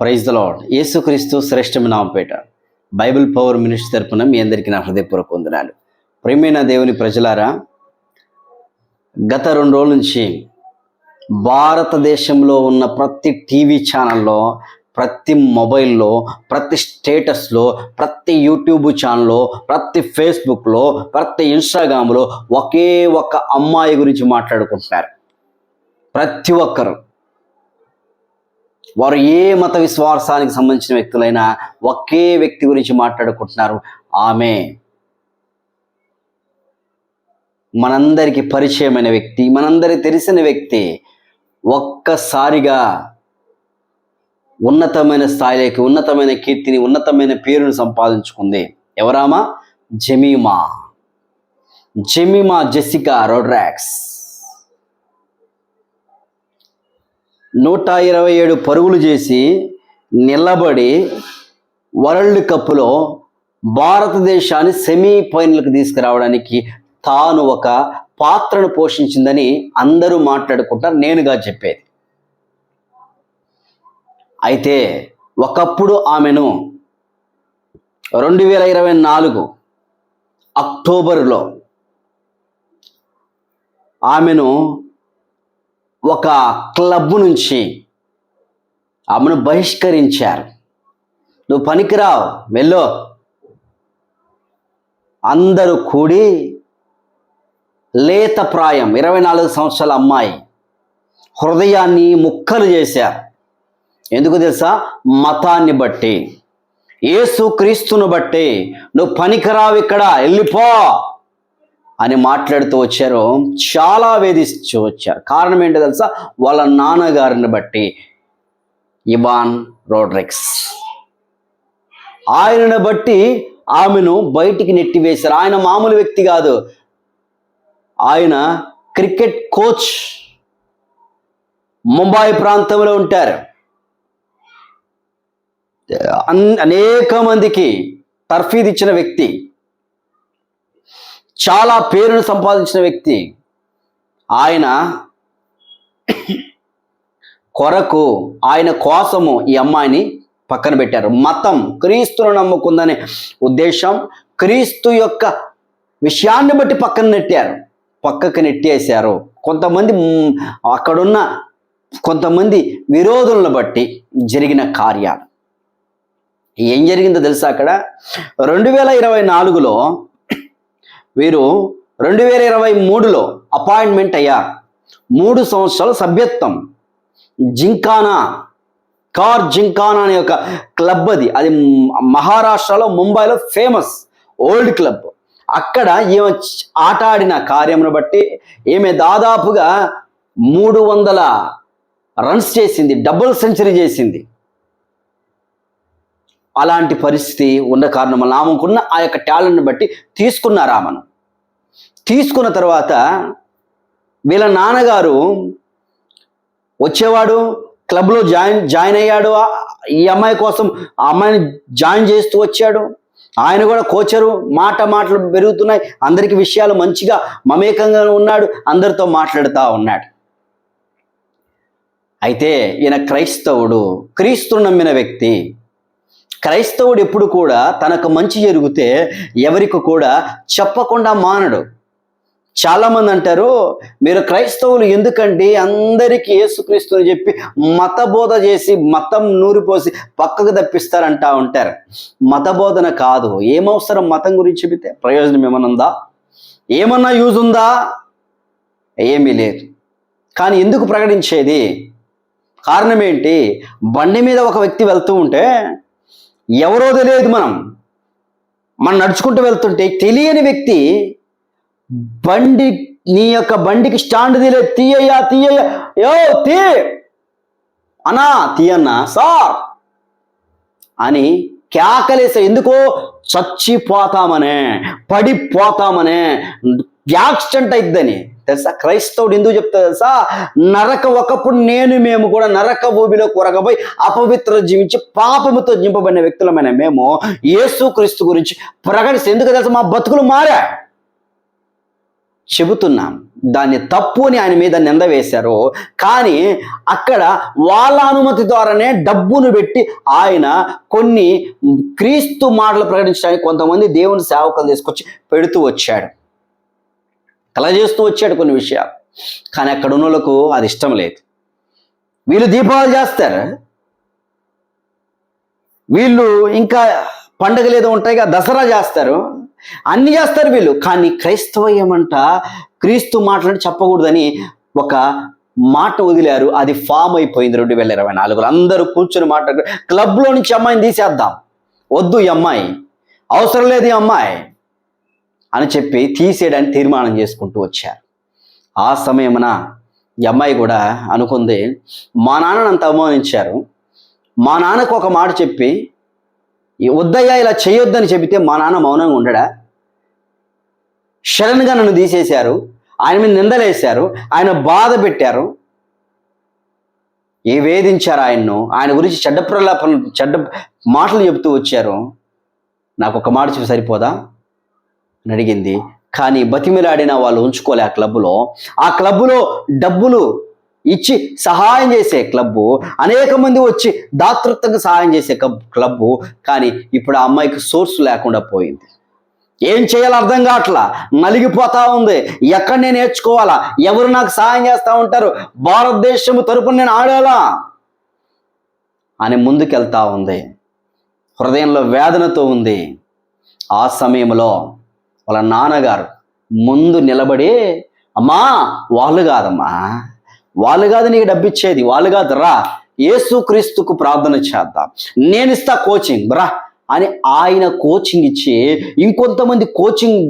Praise the lord యేసుక్రీస్తు శ్రేష్టమైన నామపేట Bible power minister తరపున మీ అందరికీ నా హృదయపూర్వక వందనాలు. ప్రేమైన దేవుని ప్రజలారా గత రెండు రోజుల నుంచి భారతదేశంలో ఉన్న ప్రతి టీవీ ఛానల్లో ప్రతి మొబైల్లో ప్రతి స్టేటస్లో ప్రతి యూట్యూబ్ ఛానల్లో ప్రతి ఫేస్బుక్లో ప్రతి ఇన్స్టాగ్రామ్లో ఒకే ఒక్క అమ్మాయి గురించి మాట్లాడుకుంటున్నారు. ప్రతి ఒక్కరు. వారు ఏ మత విశ్వాసానికి సంబంధించిన వ్యక్తులైనా ఒకే వ్యక్తి గురించి మాట్లాడుకుంటున్నారు. ఆమె మనందరికి పరిచయమైన వ్యక్తి మనందరికి తెలిసిన వ్యక్తి ఒక్కసారిగా ఉన్నతమైన స్థాయిలోకి ఉన్నతమైన కీర్తిని ఉన్నతమైన పేరును సంపాదించుకుంది. ఎవరామా? జమీమా. Jemimah Jessica Rodrigues. నూట ఇరవై ఏడు పరుగులు చేసి నిలబడి వరల్డ్ కప్లో భారతదేశాన్ని సెమీ ఫైనల్కి తీసుకురావడానికి తాను ఒక పాత్రను పోషించిందని అందరూ మాట్లాడుకుంటారు నేనుగా చెప్పేది. అయితే ఒకప్పుడు ఆమెను రెండు వేల ఇరవై నాలుగు అక్టోబరులో ఆమెను ఒక క్లబ్ నుంచి ఆమెను బహిష్కరించారు. నువ్వు పనికిరావు వెళ్ళో అందరూ కూడి లేత ప్రాయం ఇరవై నాలుగు సంవత్సరాల అమ్మాయి హృదయాన్ని ముక్కలు చేశారు. ఎందుకు తెలుసా? మతాన్ని బట్టి ఏసు క్రీస్తును బట్టి. నువ్వు పనికిరావు ఇక్కడ వెళ్ళిపో. అని మాట్లాడుతూ వచ్చారు. చాలా వేధిస్తూ వచ్చారు. కారణం ఏంటో తెలుసా? వాళ్ళ నాన్నగారిని బట్టి. Ivan Rodrigues. ఆయనను బట్టి ఆమెను బయటికి నెట్టివేశారు. ఆయన మామూలు వ్యక్తి కాదు. ఆయన క్రికెట్ కోచ్. ముంబాయి ప్రాంతంలో ఉంటారు. అన్- అనేక మందికి తర్ఫీదు ఇచ్చిన వ్యక్తి. చాలా పేరును సంపాదించిన వ్యక్తి. ఆయన కొరకు ఆయన కోసము ఈ అమ్మాయిని పక్కన పెట్టారు. మతం క్రీస్తును నమ్ముకుందనే ఉద్దేశం క్రీస్తు యొక్క విషయాన్ని బట్టి పక్కన నెట్టారు. పక్కకు నెట్టేశారు. కొంతమంది అక్కడున్న కొంతమంది విరోధులను బట్టి జరిగిన కార్యాలు. ఏం జరిగిందో తెలుసా అక్కడ? రెండు వేల ఇరవై నాలుగులో వీరు రెండు వేల ఇరవై మూడులో అపాయింట్మెంట్ అయ్యారు మూడు సంవత్సరాల సభ్యత్వం. జింకానా కార్ జింకానా అనే ఒక క్లబ్ అది. అది మహారాష్ట్రలో ముంబైలో ఫేమస్ ఓల్డ్ క్లబ్. అక్కడ ఈమె ఆట ఆడిన కార్యమును బట్టి ఈమె దాదాపుగా మూడు వందల రన్స్ చేసింది డబుల్ సెంచరీ చేసింది. అలాంటి పరిస్థితి ఉన్న కారణం వల్ల ఆమెకున్న ఆ యొక్క టాలెంట్ని బట్టి తీసుకున్నారు ఆమెను. తీసుకున్న తర్వాత వీళ్ళ నాన్నగారు వచ్చేవాడు క్లబ్లో జాయిన్ జాయిన్ అయ్యాడు. ఈ అమ్మాయి కోసం ఆ అమ్మాయిని జాయిన్ చేస్తూ వచ్చాడు. ఆయన కూడా కోచరు. మాట మాటలు పెరుగుతున్నాయి. అందరికి విషయాలు మంచిగా మమేకంగా ఉన్నాడు. అందరితో మాట్లాడుతూ ఉన్నాడు. అయితే ఈయన క్రైస్తవుడు క్రీస్తును నమ్మిన వ్యక్తి. క్రైస్తవుడు ఎప్పుడు కూడా తనకు మంచి జరిగితే ఎవరికి కూడా చెప్పకుండా మానడు. చాలామంది అంటారు మీరు క్రైస్తవులు ఎందుకండి? అందరికీ యేసుక్రీస్తుని చెప్పి మత బోధ చేసి మతం నూరిపోసి పక్కకు తప్పిస్తారంటా ఉంటారు. మత బోధన కాదు. ఏమవసరం మతం గురించి చెబితే? ప్రయోజనం ఏమన్నా ఉందా ఏమన్నా యూజ్ ఉందా? ఏమీ లేదు. కానీ ఎందుకు ప్రకటించేది? కారణం ఏంటి? బండి మీద ఒక వ్యక్తి వెళ్తూ ఉంటే ఎవరో తెలియదు మనం. మనం నడుచుకుంటూ వెళ్తుంటే తెలియని వ్యక్తి బండి నీ యొక్క బండికి స్టాండ్ తీలే తీయ్యా తీయ్యా యో తీ. అనా తీయన్నా సార్. అని కేకలేసే ఎందుకో? చచ్చిపోతామనే పడిపోతామనే యాక్సిడెంట్ అయిద్దని. తెలుసా? క్రైస్తవుడు ఎందుకు చెప్తా తెలుసా? నరక ఒకప్పుడు నేను మేము కూడా నరక భూమిలో కొరగబోయి అపవిత్ర జీవించి పాపముతో జింపబడిన వ్యక్తులమైన మేము యేసు క్రీస్తు గురించి ప్రకటిస్తే ఎందుకు తెలుసా? మా బతుకులు మారా చెబుతున్నాం. దాన్ని తప్పు అని ఆయన మీద నింద వేశారు. కానీ అక్కడ వాళ్ళ అనుమతి ద్వారానే డబ్బును పెట్టి ఆయన కొన్ని క్రీస్తు మాటలు ప్రకటించడానికి కొంతమంది దేవుని సేవకులు తీసుకొచ్చి పెడుతూ వచ్చాడు. అలా చేస్తూ వచ్చాడు కొన్ని విషయాలు. కానీ అక్కడ ఉన్నోళ్ళకు అది ఇష్టం లేదు. వీళ్ళు దీపావళి చేస్తారు. వీళ్ళు ఇంకా పండగలు ఏదో ఉంటాయి కదా దసరా చేస్తారు. అన్ని చేస్తారు వీళ్ళు. కానీ క్రైస్తవయం అంట క్రీస్తు మాటలను చెప్పకూడదని ఒక మాట వదిలారు. అది ఫామ్ అయిపోయింది రెండు వేల ఇరవై నాలుగులో. అందరూ కూర్చొని మాట్లాడు క్లబ్లో నుంచి అమ్మాయిని తీసేద్దాం. వద్దు ఈ అమ్మాయి. అవసరం లేదు ఈ అమ్మాయి అని చెప్పి తీసేయడానికి తీర్మానం చేసుకుంటూ వచ్చారు. ఆ సమయమున ఈ అమ్మాయి కూడా అనుకుంది మా నాన్నను అంత అవమానించారు. మా నాన్నకు ఒక మాట చెప్పి వద్దయ్యా ఇలా చేయొద్దని చెబితే మా నాన్న మౌనంగా ఉండడా? షరణ్గా నన్ను తీసేశారు ఆయన మీద నిందలేశారు ఆయన బాధ పెట్టారు. ఏ వేధించారు ఆయన్ను? ఆయన గురించి చెడ్డ ప్రలాపన చెడ్డ మాటలు చెబుతూ వచ్చారు. నాకు ఒక మాట చెప్పి సరిపోదా? అని అడిగింది. కానీ బతిమిలాడిన వాళ్ళు ఉంచుకోలే ఆ క్లబ్లో. ఆ క్లబ్లో డబ్బులు ఇచ్చి సహాయం చేసే క్లబ్బు అనేక మంది వచ్చి దాతృత్వంగా సహాయం చేసే క్లబ్ క్లబ్బు కానీ ఇప్పుడు ఆ అమ్మాయికి సోర్స్ లేకుండా పోయింది. ఏం చేయాలో అర్థం కావట్లా? నలిగిపోతా ఉంది. ఎక్కడ నేను నేర్చుకోవాలా? ఎవరు నాకు సహాయం చేస్తూ ఉంటారు? భారతదేశము తరపున నేను ఆడాలా? అని ముందుకెళ్తా ఉంది. హృదయంలో వేదనతో ఉంది. ఆ సమయంలో వాళ్ళ నాన్నగారు ముందు నిలబడి అమ్మా వాళ్ళు కాదమ్మా. వాళ్ళు కాదు నీకు డబ్బిచ్చేది వాళ్ళు కాదు. రా యేసుక్రీస్తుకు ప్రార్థన చేద్దాం. నేను ఇస్తా కోచింగ్ రా అని ఆయన కోచింగ్ ఇచ్చి ఇంకొంతమంది కోచింగ్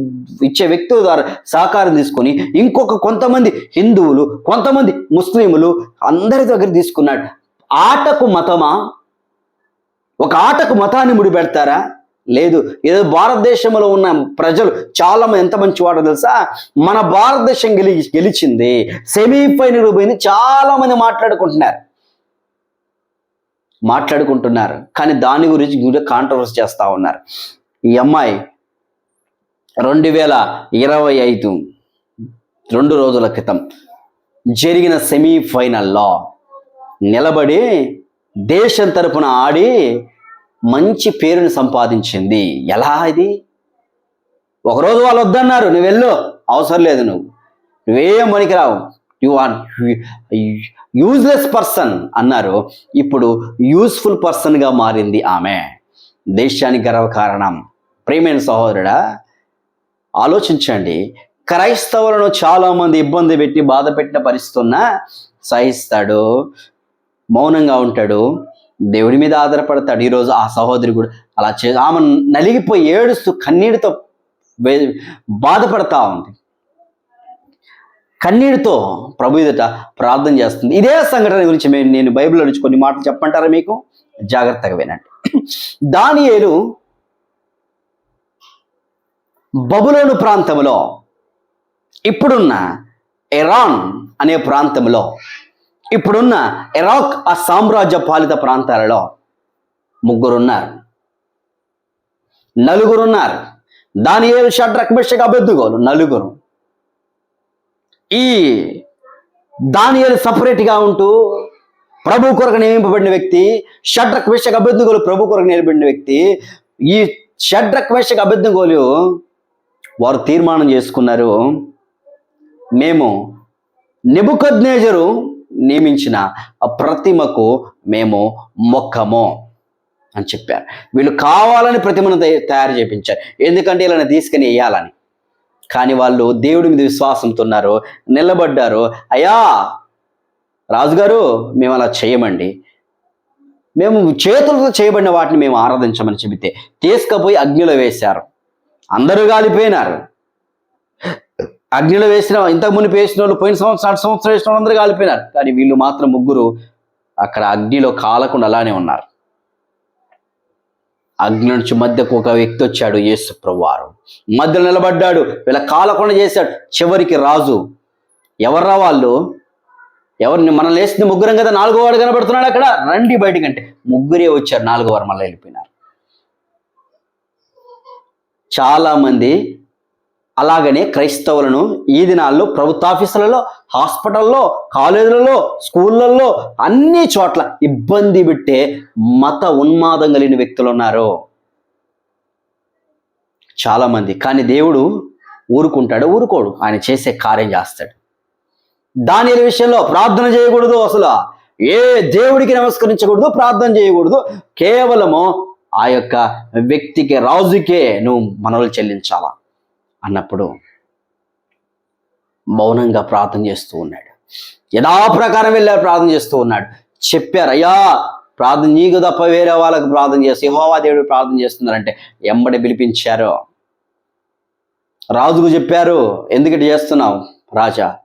ఇచ్చే వ్యక్తుల ద్వారా సహకారం తీసుకొని ఇంకొక కొంతమంది హిందువులు కొంతమంది ముస్లింలు అందరి దగ్గర తీసుకున్నాడు. ఆటకు మతమా? ఒక ఆటకు మతాన్ని ముడిపెడతారా? లేదు. ఏదో భారతదేశంలో ఉన్న ప్రజలు చాలా మంది ఎంత మంచి వాడో తెలుసా? మన భారతదేశం గెలి గెలిచింది. సెమీఫైనల్ పోయింది చాలా మంది మాట్లాడుకుంటున్నారు. మాట్లాడుకుంటున్నారు. కానీ దాని గురించి కూడా కాంట్రవర్సీ చేస్తూ ఉన్నారు. ఈ అమ్మాయి రెండు వేల ఇరవై ఐదు రెండు రోజుల క్రితం జరిగిన సెమీఫైనల్లో నిలబడి దేశం తరపున ఆడి మంచి పేరుని సంపాదించింది. ఎలా ఇది? ఒకరోజు వాళ్ళు వద్దన్నారు నువ్వు వెళ్ళు అవసరం లేదు నువ్వు. నువ్వేం పనికిరావు యు ఆర్ యూజ్లెస్ పర్సన్ అన్నారు. ఇప్పుడు యూస్ఫుల్ పర్సన్గా మారింది ఆమె. దేశానికి గర్వకారణం ప్రేమైన సహోదరుడా ఆలోచించండి. క్రైస్తవులను చాలామంది ఇబ్బంది పెట్టి బాధ పెట్టిన పరిస్థితి సహిస్తాడు మౌనంగా ఉంటాడు. దేవుడి మీద ఆధారపడతాడు. ఈరోజు ఆ సహోదరి కూడా అలా చే ఆమె నలిగిపోయి ఏడుస్తూ కన్నీటితో బాధపడతా ఉంది. కన్నీటితో ప్రభు ఎదుట ప్రార్థన చేస్తుంది. ఇదే సంఘటన గురించి మేము నేను బైబిల్లో నుంచి కొన్ని మాటలు చెప్పంటారా మీకు? జాగ్రత్తగా వినండి. దానియేలు బబులోను ప్రాంతంలో ఇప్పుడున్న ఎరాన్ అనే ప్రాంతంలో ఇప్పుడున్న ఇరాక్ ఆ సామ్రాజ్య పాలిత ప్రాంతాలలో ముగ్గురున్నారు. నలుగురున్నారు. దానియేలు షడ్రక్ మెషక్ అబెద్దుగోలు నలుగురు. ఈ దానియలు సపరేట్గా ఉంటూ ప్రభు కొరకు నియమింపబడిన వ్యక్తి షడ్రక్ మెషక్ అబెద్దుగోలు ప్రభు కొరకు నిలబడిన వ్యక్తి ఈ షడ్రక్ వేషక అబెద్దుగోలు వారు తీర్మానం చేసుకున్నారు. మేము నెబుకద్నేజరు నియమించిన ఆ ప్రతిమకు మేము మొక్కము అని చెప్పారు. వీళ్ళు కావాలని ప్రతిమను తయ- తయారు చేయించారు ఎందుకంటే ఇలా తీసుకుని వేయాలని. కానీ వాళ్ళు దేవుడి మీద విశ్వాసంతో ఉన్నారు నిలబడ్డారు. అయ్యా రాజుగారు మేము అలా చేయమండి. మేము చేతులతో చేయబడిన వాటిని మేము ఆరాధించమని చెబితే తీసుకుపోయి అగ్నిలో వేశారు. అందరూ కాలిపోయినారు అగ్నిలో వేసిన ఇంతకు మునిపి వేసిన వాళ్ళు పోయిన సంవత్సరం అటు సంవత్సరం వేసిన వాళ్ళందరూ కాలిపోయినారు. కానీ వీళ్ళు మాత్రం ముగ్గురు అక్కడ అగ్నిలో కాలకుండా అలానే ఉన్నారు. అగ్ని నుంచి మధ్యకు ఒక వ్యక్తి వచ్చాడు యేసు ప్రభువారు. మధ్యలో నిలబడ్డాడు వీళ్ళ కాలకుండా చేశాడు. చివరికి రాజు. ఎవర్రా వాళ్ళు? ఎవరిని? మనం లేచిన ముగ్గురం కదా నాలుగో వాడు కనబడుతున్నాడు అక్కడ. రండి బయటికంటే ముగ్గురే వచ్చారు నాలుగో వారు మళ్ళీ వెళ్ళిపోయినారు. చాలా మంది అలాగనే క్రైస్తవులను ఈ దినాల్లో ప్రభుత్వాఫీసులలో హాస్పిటల్లో కాలేజీలలో స్కూళ్ళల్లో అన్ని చోట్ల ఇబ్బంది పెట్టే మత ఉన్మాదం కలిగిన వ్యక్తులు ఉన్నారు. చాలామంది. కానీ దేవుడు ఊరుకుంటాడు ఊరుకోడు. ఆయన చేసే కార్యం చేస్తాడు. దాని విషయంలో ప్రార్థన చేయకూడదు అసలు. ఏ దేవుడికి నమస్కరించకూడదు ప్రార్థన చేయకూడదు. కేవలము ఆ యొక్క వ్యక్తికి రాజుకే నువ్వు మనవులు చెల్లించాలా? అన్నప్పుడు మౌనంగా ప్రార్థన చేస్తూ ఉన్నాడు. యథాప్రకారం వెళ్ళారు ప్రార్థన చేస్తూ ఉన్నాడు. చెప్పారు అయ్యా ప్రార్థన నీకు తప్ప వేరే వాళ్ళకి ప్రార్థన చేసి యెహోవా దేవుడు ప్రార్థన చేస్తున్నారంటే ఎంబడి పిలిపించారు. రాజుకు చెప్పారు ఎందుకటి చేస్తున్నావు రాజా?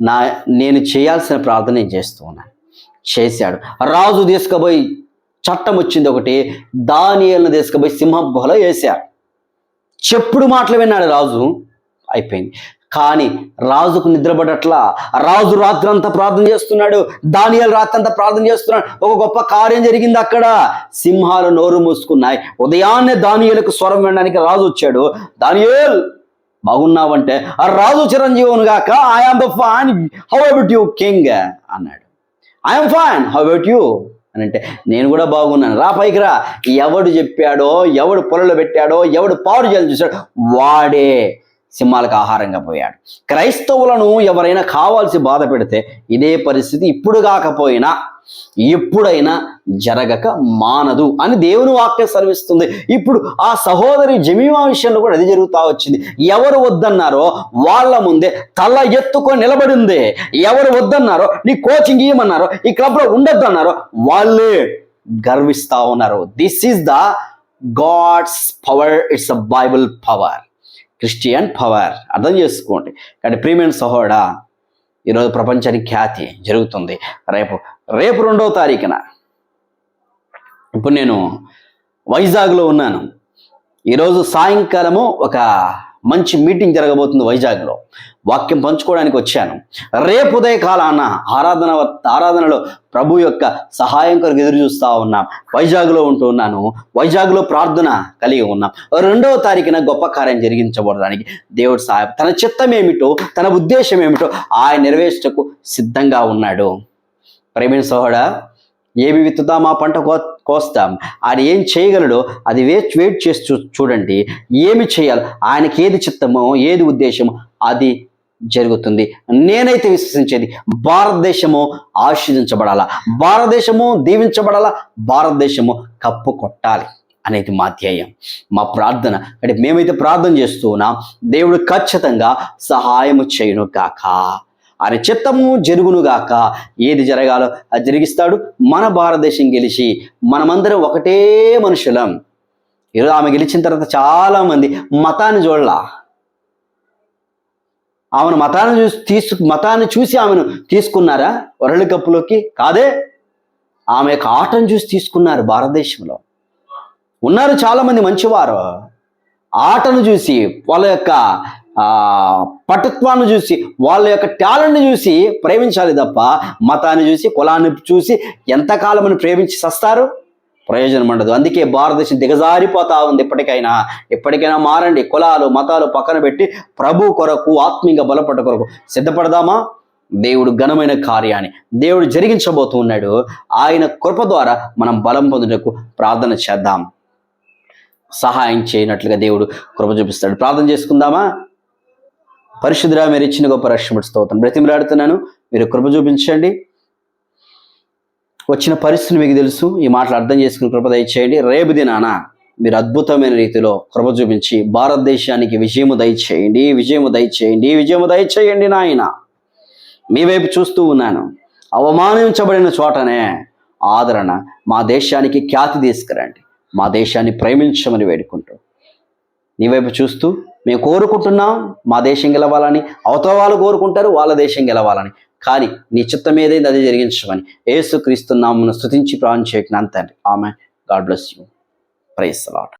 నా నేను చేయాల్సిన ప్రార్థన నేను చేస్తూ ఉన్నాను. చేశాడు. రాజు తీసుకుపోయి చట్టం వచ్చింది ఒకటి దానియలను తీసుకుపోయి సింహం గుహలో వేశారు. చెప్పుడు మాటలు విన్నాడు రాజు. అయిపోయింది. కానీ రాజుకు నిద్రపడట్లా రాజు రాత్రంతా ప్రార్థన చేస్తున్నాడు. దానియాలు రాత్రంతా ప్రార్థన చేస్తున్నాడు. ఒక గొప్ప కార్యం జరిగింది అక్కడ. సింహాలు నోరు మూసుకున్నాయి. ఉదయాన్నే దానియేలకు స్వరం వినడానికి రాజు వచ్చాడు. దానియేల్ బాగున్నావంటే? ఆ రాజు చిరంజీవుని గాక I am the fine how about you king అన్నాడు. I'm fine how about you అని అంటే నేను కూడా బాగున్నాను. రా పైకి రా. ఎవడు చెప్పాడో ఎవడు పొలలో పెట్టాడో ఎవడు పాడు చేయాలని చూశాడు వాడే సింహాలకు ఆహారంగా పోయాడు. క్రైస్తవులను ఎవరైనా కావాల్సి బాధ పెడితే ఇదే పరిస్థితి ఇప్పుడు కాకపోయినా ఎప్పుడైనా జరగక మానదు అని దేవుని వాక్యం సర్విస్తుంది ఇప్పుడు ఆ సహోదరి జమీమా విషయంలో కూడా అది జరుగుతా వచ్చింది. ఎవరు వద్దన్నారో వాళ్ళ ముందే తల ఎత్తుకొని నిలబడిందే. ఎవరు వద్దన్నారో నీ కోచింగ్ ఇవ్వమన్నారో ఈ క్లబ్లో ఉండొద్దు అన్నారో వాళ్ళే గర్విస్తా ఉన్నారు. This is the God's power it's a Bible power Christian power అర్థం చేసుకోండి. కానీ ప్రీమియం సహోడా ఈరోజు ప్రపంచానికి ఖ్యాతి జరుగుతుంది. రేపు రేపు రెండవ తారీఖున. ఇప్పుడు నేను వైజాగ్లో ఉన్నాను. ఈరోజు సాయంకాలము ఒక మంచి మీటింగ్ జరగబోతుంది వైజాగ్లో. వాక్యం పంచుకోవడానికి వచ్చాను. రేపు ఉదయకాలాన ఆరాధన ఆరాధనలో ప్రభు యొక్క సహాయం కొరకు ఎదురు చూస్తూ ఉన్నాం. వైజాగ్లో ఉంటూ ఉన్నాను. వైజాగ్లో ప్రార్థన కలిగి ఉన్నాం. రెండవ తారీఖున గొప్ప కార్యం జరిగించబడడానికి దేవుడు సహాయం తన చిత్తం ఏమిటో తన ఉద్దేశం ఏమిటో ఆయన నెరవేర్చకు సిద్ధంగా ఉన్నాడు. ప్రేమిణ సోహడా ఏమి విత్తుతామా ఆ పంట కో కోస్తాం. ఆయన ఏం చేయగలడో అది వేట్ వెయిట్ చేసి చూ చూడండి. ఏమి చేయాలి? ఆయనకి ఏది చిత్తమో ఏది ఉద్దేశమో అది జరుగుతుంది. నేనైతే విశ్వసించేది భారతదేశము ఆశీర్దించబడాలా? భారతదేశము దీవించబడాలా? భారతదేశము కప్పు కొట్టాలి అనేది మా ధ్యేయం మా ప్రార్థన. అంటే మేమైతే ప్రార్థన చేస్తూ ఉన్నాం. దేవుడు ఖచ్చితంగా సహాయము చేయను కాక ఆయన చిత్తము జరుగునుగాక ఏది జరగాలో అది జరిగిస్తాడు. మన భారతదేశం గెలిచి మనమందరం ఒకటే మనుషులం. ఈరోజు ఆమె గెలిచిన తర్వాత చాలా మంది మతాన్ని చూడలా. ఆమెను మతాన్ని చూసి తీసుకు మతాన్ని చూసి ఆమెను తీసుకున్నారా? వరల్డ్ కప్లోకి? కాదే. ఆమె యొక్క ఆటను చూసి తీసుకున్నారు భారతదేశంలో. ఉన్నారు చాలా మంది మంచివారు. ఆటను చూసి వాళ్ళ యొక్క పటుత్వాన్ని చూసి వాళ్ళ యొక్క టాలెంట్ని చూసి ప్రేమించాలి తప్ప మతాన్ని చూసి కులాన్ని చూసి ఎంతకాలమని ప్రేమించి సస్తారు ప్రయోజనం ఉండదు. అందుకే భారతదేశం దిగజారిపోతా ఉంది ఇప్పటికైనా. ఎప్పటికైనా మారండి. కులాలు మతాలు పక్కన పెట్టి ప్రభు కొరకు ఆత్మీయంగా బలపడ్డ కొరకు సిద్ధపడదామా? దేవుడు ఘనమైన కార్యాన్ని దేవుడు జరిగించబోతూ ఉన్నాడు. ఆయన కృప ద్వారా మనం బలం పొందుటకు ప్రార్థన చేద్దాం. సహాయం చేయనట్లుగా దేవుడు కృప చూపిస్తాడు. ప్రార్థన చేసుకుందామా? పరిశుద్ధురా మీరు ఇచ్చిన గొప్ప రక్షణ స్తోత్రం. బ్రతిమలాడుతున్నాను మీరు కృప చూపించండి. వచ్చిన పరిస్థితి మీకు తెలుసు ఈ మాటలు అర్థం చేసుకుని కృప దయచేయండి. రేపు దినాన మీరు అద్భుతమైన రీతిలో కృప చూపించి భారతదేశానికి విజయము దయచేయండి విజయము దయచేయండి విజయము దయచేయండి నాయన. మీ వైపు చూస్తూ ఉన్నాను. అవమానించబడిన చోటనే ఆదరణ మా దేశానికి ఖ్యాతి తీసుకురండి. మా దేశాన్ని ప్రేమించమని వేడుకుంటూ నీ వైపు చూస్తూ మేము కోరుకుంటున్నాం మా దేశం గెలవాలని. అవతల వాళ్ళు కోరుకుంటారు వాళ్ళ దేశం గెలవాలని. కానీ నీ చిత్తం ఏదైంది అది జరిగించమని. ఏసుక్రీస్తు నామును స్తుతించి ప్రాణం చేయకుండా తండ్రి. ఆమె God bless you. Praise Lord